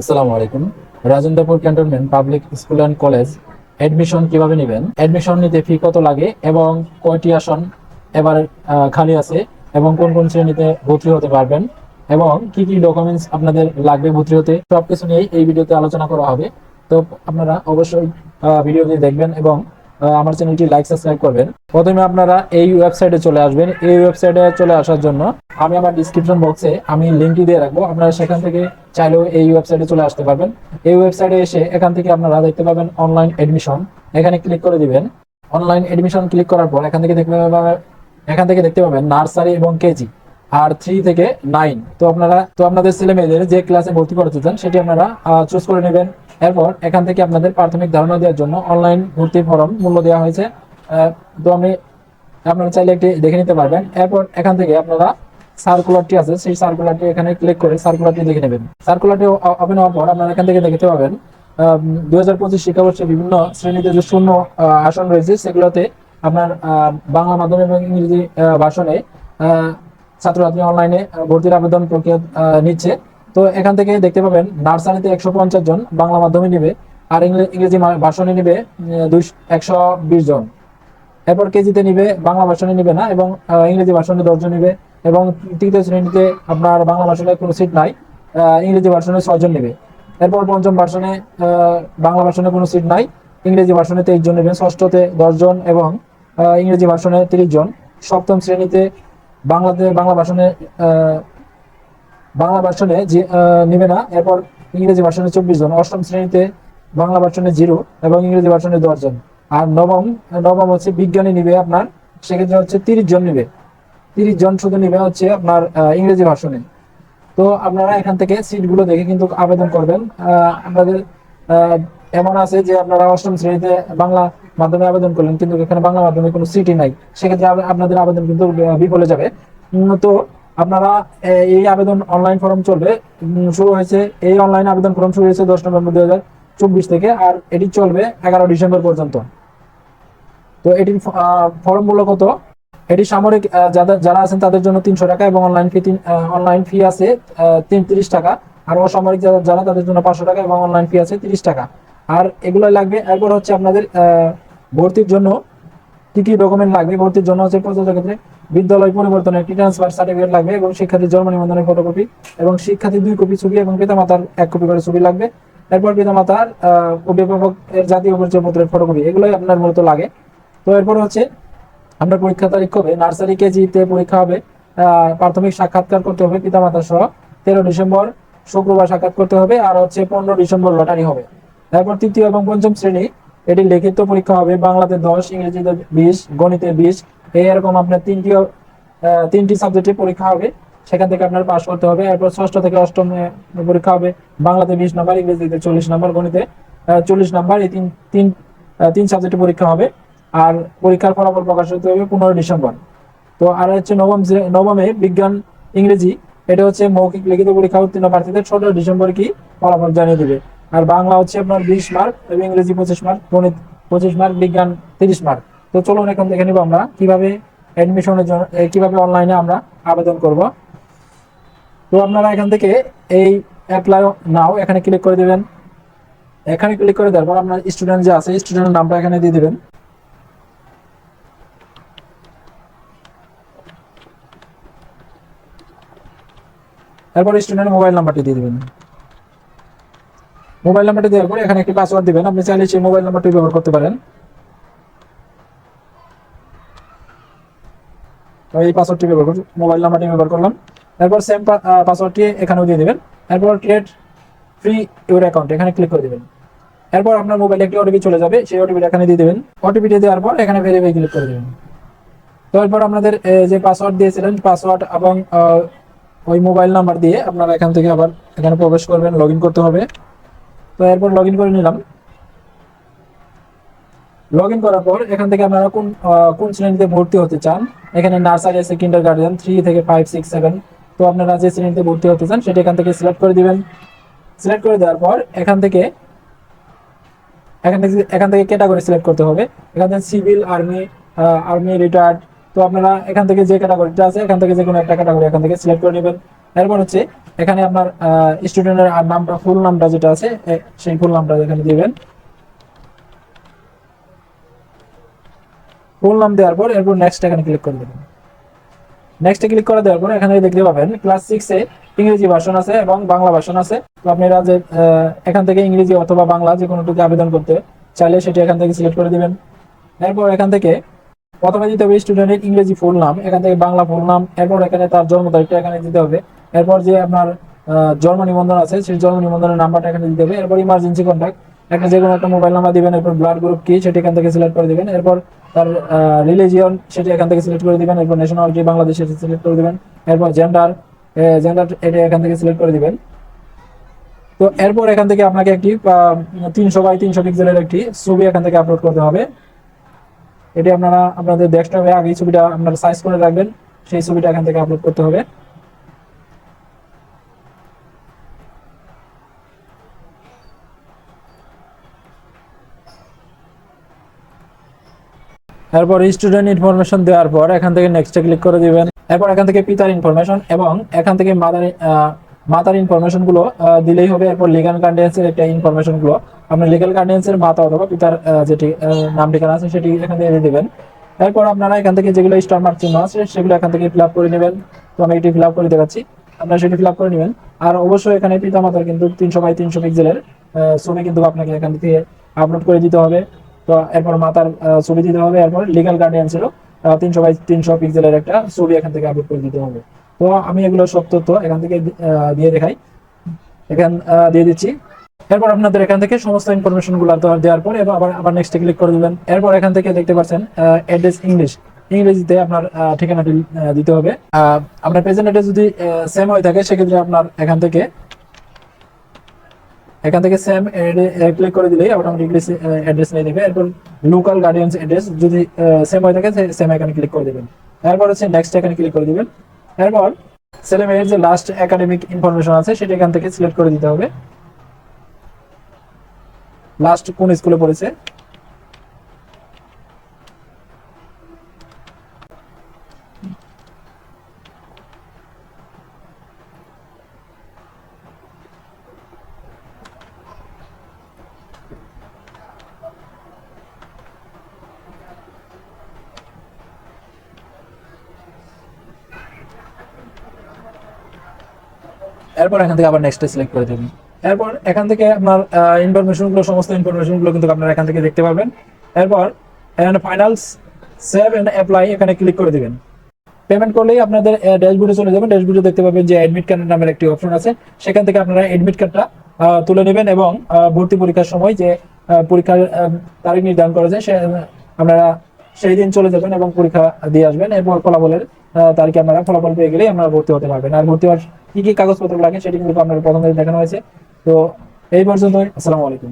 আসসালামু আলাইকুম। Rajendrapur cantonment public school and college admission কীভাবে নেবেন? অ্যাডমিশন নিতে ফি কত লাগে এবং কয়টি আসন এবার খালি আছে এবং কোন কোন শ্রেণীতে ভর্তি হতে পারবেন এবং কি কি ডকুমেন্টস আপনাদের লাগবে ভর্তি হতে? সবকিছু নিয়েই এই ভিডিওতে আলোচনা করা হবে। তো আপনারা অবশ্যই ভিডিওটি দেখবেন এবং আমার চ্যানেলটি লাইক, সাবস্ক্রাইব করবেন। প্রথমে আপনারা এই ওয়েবসাইটে চলে আসবেন। এই ওয়েবসাইটে চলে আসার জন্য আমি আমার ডিসক্রিপশন বক্সে আমি লিঙ্কটি দিয়ে রাখব। আপনারা সেখান থেকে চাইলেও এই ওয়েবসাইটে চলে আসতে পারবেন। এই ওয়েবসাইটে এসে এখান থেকে আপনারা দেখতে পাবেন অনলাইন এডমিশন এখানে ক্লিক করে দিবেন। অনলাইন এডমিশন ক্লিক করার পর এখান থেকে দেখতে পাবেন, এখান থেকে দেখতে পাবেন নার্সারি এবং কেজি আর থ্রি থেকে নাইন তো আপনারা, তো আপনাদের ছেলে মেয়েদের যে ক্লাসে ভর্তি করতে চান, সেটি আপনারা চুজ করে নেবেন। এরপর এখান থেকে আপনাদের প্রাথমিক ধারণা দেওয়ার জন্য অনলাইন ভর্তি ফর্ম মূল্য দেওয়া হয়েছে। তো আমি আপনারা চাইলে একটি দেখে নিতে পারবেন। এরপর এখান থেকে আপনারা সার্কুলারটি আছে, সেই সার্কুলারটি এখানে ক্লিক করে সার্কুলারটি দেখে নেবেন। সার্কুলারটি ওপেন হওয়ার পর আপনারা এখান থেকে দেখতে পাবেন দুই হাজার পঁচিশ শিক্ষাবর্ষে বিভিন্ন শ্রেণীতে যে শূন্য আসন রয়েছে, সেগুলোতে আপনার বাংলা মাধ্যম এবং ইংরেজি ভাষণে ছাত্রছাত্রী অনলাইনে ভর্তির আবেদন প্রক্রিয়া নিচ্ছে। তো এখান থেকে দেখতে পাবেন, নার্সারিতে একশো পঞ্চাশ জন বাংলা মাধ্যমে নিবে, আর ইংরে- ইংরেজি ভাষণে নিবে দুই একশো বিশ জন। এরপর কেজিতে নিবে, বাংলা ভাষণে নিবে না, এবং ইংরেজি ভাষণে দশজন নিবে, এবং তৃতীয় শ্রেণীতে আপনার বাংলা ভাষণে কোনো সিট নাই ইংরেজি ভাষণে ছয়জন নেবে। এরপর পঞ্চম ভাষণে বাংলা ভাষণে কোনো সিট নাই, ইংরেজি ভাষণে তেইশ জন নেবে ষষ্ঠতে দশজন এবং ইংরেজি ভাষণে তিরিশ জন। সপ্তম শ্রেণীতে বাংলাতে, বাংলা ভাষণে বাংলা আহ, নিবে না। এরপর ইংরেজি ভাষণে চব্বিশ জন অষ্টম শ্রেণীতে বাংলা ভাষণে জিরো এবং ইংরেজি ভাষণে দশ জন। আর নবম নবম হচ্ছে বিজ্ঞানী নিবে আপনার সেক্ষেত্রে হচ্ছে তিরিশ জন নিবে। তিরিশ জন শুধু নিবে হচ্ছে আপনার ইংরেজি ভাষণে তো আপনারা এখান থেকে সিটগুলো দেখে কিন্তু আবেদন করবেন। আহ, এমন আছে যে আপনারা অষ্টম শ্রেণীতে বাংলা মাধ্যমে আবেদন করলেন কিন্তু এখানে বাংলা মাধ্যমে কোনো সিটই নাই। সেক্ষেত্রে আপনাদের আবেদন কিন্তু বিফলে যাবে। তো আপনারা এই আবেদন অনলাইন ফর্ম চলবে। শুরু হয়েছে, এই অনলাইন আবেদন ফর্ম শুরু হয়েছে দশ নভেম্বর দুই হাজার চব্বিশ থেকে, আর এটি চলবে এগারো ডিসেম্বর পর্যন্ত। তো এটির ফর্ম মূল্য কত? এটি সামরিক যাদের যারা আছেন তাদের জন্য তিনশো টাকা এবং অনলাইন ফি অনলাইন ফি আছে তিরিশ টাকা। আর অসামরিক যারা যারা তাদের জন্য পাঁচশো টাকা এবং অনলাইন ফি আছে তিরিশ টাকা। আর এগুলো লাগবে। এরপর হচ্ছে আপনাদের ভর্তির জন্য কি কি ডকুমেন্ট লাগবে, ভর্তির জন্য হচ্ছে প্রযোজ্য ক্ষেত্রে বিদ্যালয় পরিবর্তনের একটি ট্রান্সফার সার্টিফিকেট লাগবে এবং শিক্ষার্থীর জন্ম নিবন্ধনের ফটোকপি এবং শিক্ষার্থীর দুই কপি ছবি এবং পিতামাতার এক কপি করে ছবি লাগবে। এরপর পিতামাতার অভিভাবক এর জাতীয় পরিচয়পত্রের ফটোকপি এগুলোই আপনার মূলত লাগে। তো এরপর হচ্ছে আমরা পরীক্ষা তারিখ হবে, নার্সারি কেজিতে পরীক্ষা হবে প্রাথমিক সাক্ষাৎকার করতে হবে পিতামাতা সহ। তেরো ডিসেম্বর, শুক্রবার সাক্ষাৎ করতে হবে, আর হচ্ছে পনেরো ডিসেম্বর লটারি হবে। তারপর তৃতীয় এবং পঞ্চম শ্রেণি এটি লিখিত পরীক্ষা হবে বাংলাতে দশ, ইংরেজিতে বিশ, গণিতে বিশ। এরকম আপনার তিনটি তিনটি সাবজেক্টে পরীক্ষা হবে। সেখান থেকে আপনার পাশ করতে হবে। এরপর ষষ্ঠ থেকে অষ্টম পরীক্ষা হবে। বাংলাতে বিশ নাম্বার, ইংরেজিতে চল্লিশ নাম্বার, গণিতে চল্লিশ নাম্বার। এই তিন তিন তিন সাবজেক্টে পরীক্ষা হবে। আর পরীক্ষার ফলাফল প্রকাশ হতে হবে পনেরো ডিসেম্বর। তো আর হচ্ছে নবম নবমে বিজ্ঞান, ইংরেজি, এটা হচ্ছে মৌখিক লিখিত পরীক্ষা উত্তীর্ণ প্রার্থীদের সতেরো ডিসেম্বর কি ফলাফল জানিয়ে দেবে। আর বাংলা হচ্ছে আপনার বিশ মার্ক এবং ইংরেজি পঁচিশ মার্ক গণিত পঁচিশ মার্ক বিজ্ঞান তিরিশ মার্ক তো চলুন এখন দেখে নিব আমরা কীভাবে অ্যাডমিশনের জন্য কীভাবে অনলাইনে আমরা আবেদন করব। তো আপনারা এখান থেকে এই অ্যাপ্লাই নাও এখানে ক্লিক করে দেবেন। এখানে ক্লিক করে দেওয়ার পর আপনার স্টুডেন্ট যে আছে স্টুডেন্টের নামটা এখানে দিয়ে দেবেন। তারপর স্টুডেন্টের মোবাইল নাম্বারটি দিয়ে দিবেন। মোবাইল নাম্বারটি দেওয়ার পর এখানে একটি পাসওয়ার্ড দিবেন। আপনি চাইলে সেই মোবাইল নাম্বারটি ব্যবহার করতে পারেন। এই পাসওয়ার্ডটি ব্যবহার করছি মোবাইল নাম্বারটি ব্যবহার করলাম। তারপর সেম পাসওয়ার্ডটি এখানেও দিয়ে দেবেন। এরপর ক্রিয়েট ফ্রি ইউর অ্যাকাউন্ট এখানে ক্লিক করে দিবেন। এরপর আপনার মোবাইলে একটি ওটিপি চলে যাবে। সেই ওটিপিটা এখানে দিয়ে দিবেন। ওটিপিটি দেওয়ার পর এখানে ভেরিফাই ক্লিক করে দেবেন। তো এরপর আপনাদের যে পাসওয়ার্ড দিয়েছিলেন পাসওয়ার্ড এবং ওই মোবাইল নাম্বার দিয়ে আপনারা এখান থেকে আবার এখানে প্রবেশ করবেন লগ করতে হবে। তো এরপর লগ করে নিলাম। লগ করার পর এখান থেকে আপনারা কোন কোন শ্রেণীতে ভর্তি হতে চান? এখানে নার্সারি আছে কিন্ডার গার্ডেন থ্রি থেকে ফাইভ সিক্স সেভেন তো আপনারা যে শ্রেণীতে ভর্তি হতে চান, সেটা এখান থেকে সিলেক্ট করে দিবেন। সিলেক্ট করে দেওয়ার পর এখান থেকে এখান থেকে এখান থেকে ক্যাটাগরি সিলেক্ট করতে হবে। এখান থেকে সিভিল আর্মি আর্মি রিটায়ার্ড তো আপনারা এখান থেকে যে ক্যাটাগরিটা আছে, এখান থেকে যে কোনো একটা ক্যাটাগরি এখান থেকে সিলেক্ট করে নেবেন। এরপর হচ্ছে এখানে আপনার স্টুডেন্টের নামটা ফুল নামটা যেটা আছে সেই ফুল নামটা এখানে দিবেন। ফুল নাম দেওয়ার পর এরপর নেক্সট এখানে ক্লিক করে দেবেন। নেক্সটে ক্লিক করে দেওয়ার পর এখানে দেখতে পাবেন ক্লাস সিক্সে ইংরেজি ভার্সন আছে এবং বাংলা ভার্সন আছে। তো আপনারা যে এখান থেকে ইংরেজি অথবা বাংলা যে কোনোটিতে আবেদন করতে চাইলে সেটি এখান থেকে সিলেক্ট করে দিবেন। এরপর এখান থেকে প্রথমে দিতে হবে স্টুডেন্টের ইংরেজি ফুল নাম, এখান থেকে বাংলা ফুল নাম, এরপর এখানে তার জন্ম তারিখটা এখানে দিতে হবে। এরপর যে আপনার জন্ম নিবন্ধন আছে, সেই জন্ম নিবন্ধনের নাম্বারটা এখানে দিতে হবে। এরপর ইমার্জেন্সি কন্ট্যাক্ট একটা যে কোনো একটা মোবাইল নাম্বার দিবেন, এরপর ব্লাড গ্রুপ কি সেটি এখান থেকে সিলেক্ট করে দিবেন। এরপর তার রিলিজিয়ন সেটি এখান থেকে সিলেক্ট করে দিবেন। এরপর ন্যাশনালিটি বাংলাদেশ সেটি সিলেক্ট করে দিবেন। এরপর জেন্ডার জেন্ডার এটা এখান থেকে সিলেক্ট করে দিবেন। তো এরপর এখান থেকে আপনাকে একটি তিনশো বাই তিনশো পিক্সেলের একটি ছবি এখান থেকে আপলোড করতে হবে। এটি আপনারা, আপনাদের ডেস্কটপে আগে ছবিটা আপনারা সাইজ করে রাখবেন। সেই ছবিটা এখান থেকে আপলোড করতে হবে। এরপর স্টুডেন্ট ইনফরমেশন দেওয়ার পর এখান থেকে নেক্সটে ক্লিক করে দিবেন। এরপর এখান থেকে পিতার ইনফরমেশন এবং এখান থেকে মাদার মাতার ইনফরমেশনগুলো দিলেই হবে। এরপর লিগাল গার্ডিয়ান্সের একটা ইনফরমেশনগুলো। আপনার লিগাল গার্ডিয়ান্সের মাতা অথবা পিতার যেটি নাম ঠিকানা আছে সেটি এখান থেকে দিয়ে দিবেন। এরপর আপনারা এখান থেকে যেগুলো স্টার মার্ক চিহ্ন আছে সেগুলো এখান থেকে ফিল করে নেবেন। তো আমি এটি ফিল করে দেখাচ্ছি। আপনারা সেটি ফিল করে নেবেন। আর অবশ্যই এখানে পিতা মাতার কিন্তু তিনশো বাই তিনশো পিক্সেলের ছবি কিন্তু আপনাকে এখান থেকে আপলোড করে দিতে হবে। তো এরপর মাতার ছবি দিতে হবে, এরপর লিগাল গার্ডিয়ান্সেরও তিনশো বাই তিনশো পিক্সেলের একটা ছবি এখান থেকে আপলোড করে দিতে হবে। তো আমি এগুলো সব তথ্য এখান থেকে দিয়ে দেখাই। এখান দিয়ে দিচ্ছি। এরপর আপনাদের এখান থেকে সমস্ত ইনফরমেশনগুলো দেওয়ার- পর এবার আবার আবার নেক্সটে ক্লিক করে দেবেন। এরপর এখান থেকে দেখতে পাচ্ছেন অ্যাড্রেস ইংলিশ ইংরেজিতে আপনার ঠিকানাটি দিতে হবে। আপনার প্রেজেন্ট অ্যাড্রেস যদি সেম হয়ে থাকে, সেক্ষেত্রে আপনার এখান থেকে এখান থেকে সেম ক্লিক করে দিলেই অটোমেটিকলি অ্যাড্রেস নিয়ে দেবে এরপর লোকাল গার্ডিয়ান্স অ্যাড্রেস যদি সেম হয়ে থাকে সেম এখানে ক্লিক করে দেবেন। এরপর হচ্ছে নেক্সট এখানে ক্লিক করে দেবেন। এরপর ছেলে মেয়ের যে লাস্ট একাডেমিক ইনফরমেশন আছে, সেটা এখান থেকে সিলেক্ট করে দিতে হবে। লাস্ট কোন স্কুলে পড়েছে? এরপর এখান থেকে আবার নেক্সট সিলেক্ট করে দেবেন। এরপর এখান থেকে আপনার ইনফরমেশনগুলো, সমস্ত ইনফরমেশনগুলো কিন্তু আপনারা এখান থেকে দেখতে পাবেন এরপর এখানে ফাইনাল সেভ এন্ড অ্যাপ্লাই এখানে ক্লিক করে দিবেন। পেমেন্ট করলেই আপনাদের ড্যাশবোর্ডে চলে যাবেন। ড্যাশবোর্ডে দেখতে পাবেন যে অ্যাডমিট কার্ড নামের একটি অপশন আছে। সেখান থেকে আপনারা অ্যাডমিট কার্ডটা তুলে নেবেন এবং ভর্তি পরীক্ষার সময় যে পরীক্ষার তারিখ নির্ধারণ করা যায়, সে, আপনারা সেই দিন চলে যাবেন এবং পরীক্ষা দিয়ে আসবেন। এরপর ফলাফলের তারিখে আপনারা ফলাফল পেয়ে গেলেই আপনারা ভর্তি হতে পারবেন। আর ভর্তি হওয়ার কি কি কাগজপত্র লাগে সেটি কিন্তু আপনার প্রথমে দেখানো হয়েছে। তো এই পর্যন্তই, আসসালামু আলাইকুম।